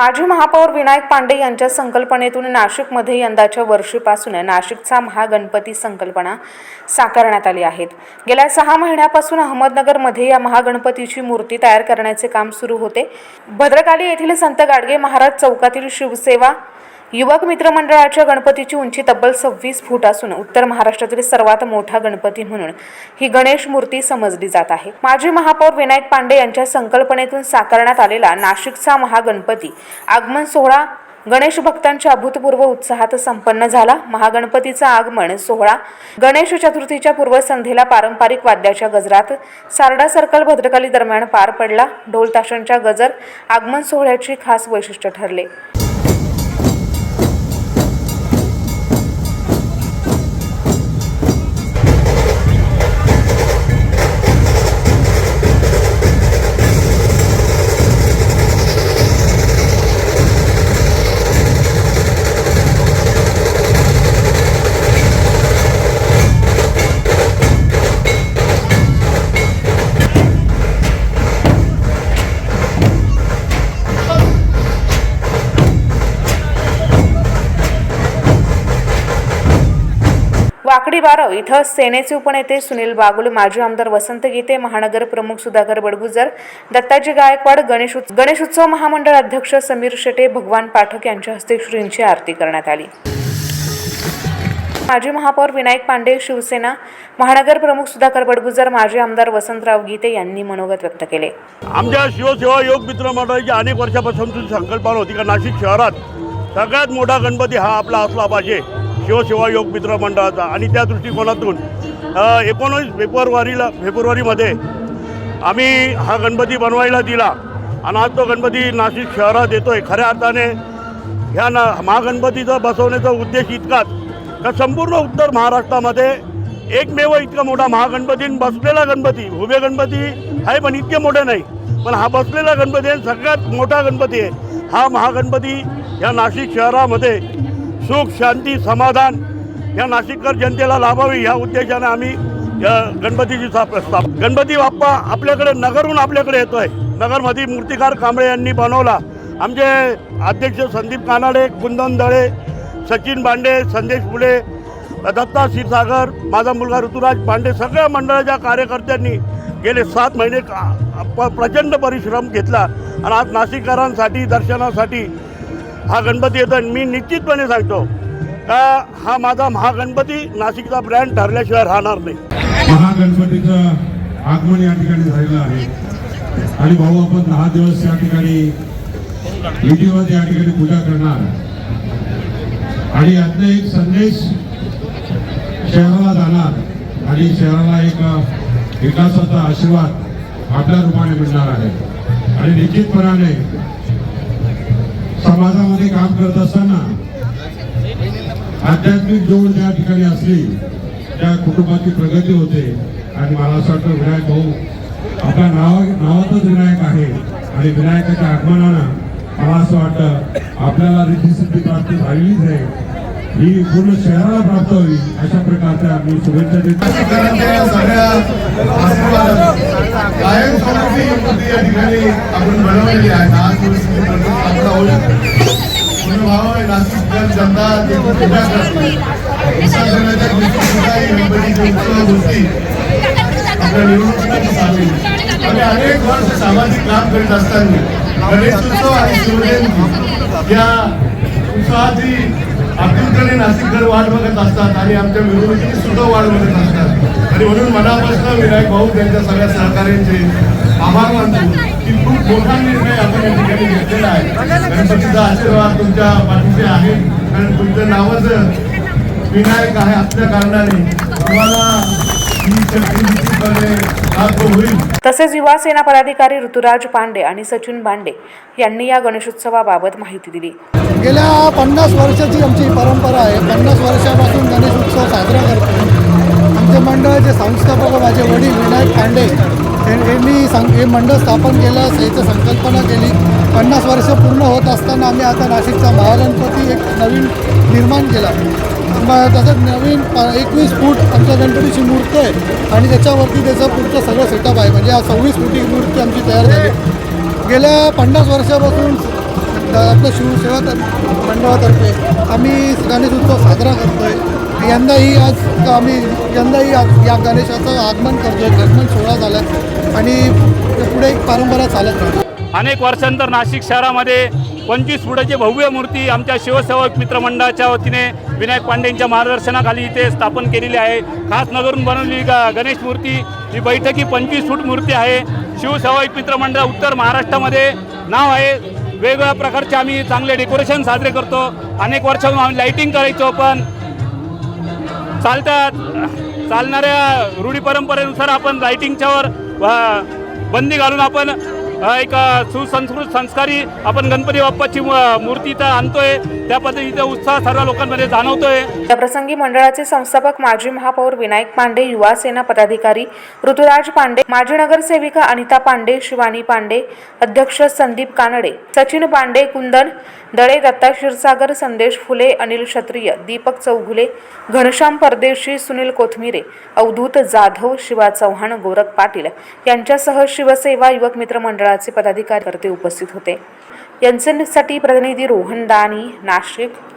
माजी महापौर विनायक पांडे यांच्या संकल्पनेतून नाशिकमध्ये यंदाच्या वर्षीपासून नाशिकचा महागणपती संकल्पना साकारण्यात आली आहेत. गेल्या सहा महिन्यापासून अहमदनगरमध्ये या महागणपतीची मूर्ती तयार करण्याचे काम सुरू होते. भद्रकाली येथील संत गाडगे महाराज चौकातील शिवसेवा युवक मित्रमंडळाच्या गणपतीची उंची तब्बल सव्वीस फूट असून उत्तर महाराष्ट्रातील सर्वात मोठा गणपती म्हणून ही गणेश मूर्ती समजली जात आहे. माजी महापौर विनायक पांडे यांच्या संकल्पनेतून साकारण्यात आलेला नाशिकचा महागणपती आगमन सोहळा गणेश भक्तांच्या अभूतपूर्व उत्साहात संपन्न झाला. महागणपतीचा आगमन सोहळा गणेश चतुर्थीच्या पूर्वसंध्येला पारंपरिक वाद्याच्या गजरात सारडा सर्कल भद्रकाली दरम्यान पार पडला. ढोल ताशांच्या गजर आगमन सोहळ्याची खास वैशिष्ट्य ठरले. काकडी बारव इथं सेनेचे उपनेते सुनील बागुल माजी आमदार वसंत गीते महानगर प्रमुख सुधाकर बडगुजर दत्ताजी गायकवाड गणेश उत्स- महामंडळ अध्यक्ष समीर शेटे भगवान पाठक यांच्या हस्ते श्रींची आरती करण्यात आली. माजी महापौर विनायक पांडे शिवसेना महानगर प्रमुख सुधाकर बडगुजर माजी आमदार वसंतराव गीते यांनी मनोगत व्यक्त केले. आमच्या शिवसेवा योग मित्र मंडळाची अनेक वर्षापासून संकल्पना होती का? नाशिक शहरात सगळ्यात मोठा गणपती हा आपला असला पाहिजे. शिवसेवा योग मित्र मंडळाचा आणि त्या दृष्टिकोनातून एकोणीस फेब्रुवारीला फेब्रुवारीमध्ये आम्ही हा गणपती बनवायला दिला. आणि आज तो गणपती नाशिक शहरात येतो आहे खऱ्या अर्थाने ह्या ना महागणपतीचा बसवण्याचा उद्देश इतकाच का संपूर्ण उत्तर महाराष्ट्रामध्ये एकमेव इतका मोठा महागणपती बसलेला गणपती. उभे गणपती आहे पण इतके मोठे नाही. पण हा बसलेला गणपती आहे सगळ्यात मोठा गणपती आहे. हा महागणपती ह्या नाशिक शहरामध्ये सुख शांती समाधान या नाशिककर जनतेला लाभावी. ह्या उद्देशाने आम्ही या गणपतीची स्थाप स्थाप गणपती बाप्पा आपल्याकडे नगरहून आपल्याकडे येतो आहे नगरमध्ये मूर्तिकार कांबळे यांनी बनवला. आमचे अध्यक्ष संदीप कानाडे कुंदन दळे सचिन बांडे संदेश फुले दत्ता क्षीरसागर माझा मुलगा ऋतुराज पांडे सगळ्या मंडळाच्या कार्यकर्त्यांनी गेले सात महिने प्रचंड परिश्रम घेतला. आणि आज नाशिककरांसाठी दर्शनासाठी हा गणपती येतो आणि मी निश्चितपणे सांगतो का हा माझा महागणपती नाशिकचा ब्रँड ठरल्याशिवाय राहणार नाही. महागणपतीचं आगमन या ठिकाणी झालेलं आहे. आणि भाऊ आपण दहा दिवस या ठिकाणी विधिवत या ठिकाणी पूजा करणार. आणि यातनं एक संदेश शहराला जाणार आणि शहराला एक विकासाचा आशीर्वाद आपल्या रूपाने मिळणार आहे. आणि निश्चितपणाने समाजामध्ये काम करत असताना आध्यात्मिक जोड ज्या ठिकाणी असली त्या कुटुंबाची प्रगती होते. आणि मला असं वाटतं विनायक भाऊ आपल्या नाव नावातच विनायक आहे. आणि विनायकाच्या आगमनानं मला असं वाटतं आपल्याला रिद्धिसिद्धी प्राप्त झालेलीच आहे. ही पूर्ण शहराला प्राप्त होईल अशा प्रकारच्या मी शुभेच्छा देतो. सगळ्या कायम स्वरूपी या ठिकाणी आपण बनवलेली आहे. सगळ्या गोष्टी आपल्या निवडणुकीत सामील आणि अनेक वर्ष सामाजिक काम करीत असताना गणेशोत्सव आणि शिवजयंती या उत्साहात आतुरतेने नाशिककर वाट बघत असतात आणि आमच्या मिरवणुकीची सुद्धा वाट बघत असतात. आणि म्हणून मनापासून विनायक भाऊ त्यांच्या सगळ्या सहकार्यांचे आभार मानतो की खूप मोठा निर्णय आपण या ठिकाणी घेतलेला आहे. गणपतीचा आशीर्वाद तुमच्या पाठीशी आहे. कारण तुमचं नावच विनायक आहे असल्या कारणाने. तसेच युवा सेना पदाधिकारी ऋतुराज पांडे आणि सचिन बांडे यांनी या गणेशोत्सवाबाबत माहिती दिली. गेल्या पन्नास वर्षाची आमची परंपरा आहे. पन्नास वर्षापासून गणेश उत्सव साजरा करतो. आमचे मंडळाचे संस्थापक माझे वडील विनायक पांडे यांनी सं हे मंडळ स्थापन केलं याचं संकल्पना केली. पन्नास वर्ष पूर्ण होत असताना आम्ही आता नाशिकचा महागणपती एक नवीन निर्माण केला. मग त्याचं नवीन एकवीस फूट आमच्या गणपतीची मूर्ती आहे. आणि त्याच्यावरती त्याचं पुढचं सगळं सेटअप आहे. म्हणजे हा सव्वीस फुटी मूर्ती आमची तयार झाली. गेल्या पन्नास वर्षापासून आपलं शिवसेवा तर- मंडळातर्फे आम्ही गणेश उत्सव साजरा करतो आहे यंदाही आज आम्ही यंदाही आज या गणेशाचं आगमन करतो आहे गणमन सोहळा झाला आणि पुढे एक परंपरा चालत राहतो. अनेक वर्षांतर नाशिक शहरामध्ये पंचवीस फुटाची भव्य मूर्ती आमच्या शिवसेवक मित्रमंडळाच्या वतीने विनायक पांडेंच्या मार्गदर्शनाखाली इथे स्थापन केलेली आहे. खास नगरून बनवलेली ग गणेश मूर्ती ही बैठकी पंचवीस फूट मूर्ती आहे. शिवसेवक मित्रमंडळ उत्तर महाराष्ट्रामध्ये नाव आहे. वेगवेगळ्या प्रकारचे आम्ही चांगले डेकोरेशन साजरे करतो. अनेक वर्षांहून आम्ही लाईटिंग करायचो पण चालतात चालणाऱ्या रूढी परंपरेनुसार आपण लाईटिंगच्यावर बंदी घालून आपण एक सुसंस्कृत संस्कारी आपण गणपती बाप्पाची मूर्ती इथं आणतोय. त्या पद्धतीचा उत्साह सर्व लोकांमध्ये जाणवतोय. या प्रसंगी मंडळाचे संस्थापक माजी महापौर विनायक पांडे युवा सेना पदाधिकारी ऋतुराज पांडे माजी नगरसेविका अनिता पांडे शिवानी पांडे अध्यक्ष संदीप कानडे सचिन पांडे कुंदन दळे दत्ता क्षीरसागर संदेश फुले अनिल क्षत्रिय दीपक चौघुले घनश्याम परदेशी सुनील कोथमिरे अवधूत जाधव शिवा चव्हाण गोरख पाटील यांच्यासह शिवसेवा युवक मित्र मंडळ मंडळाचे पदाधिकारी उपस्थित होते. यांच्यासाठी प्रतिनिधी रोहन दानी नाशिक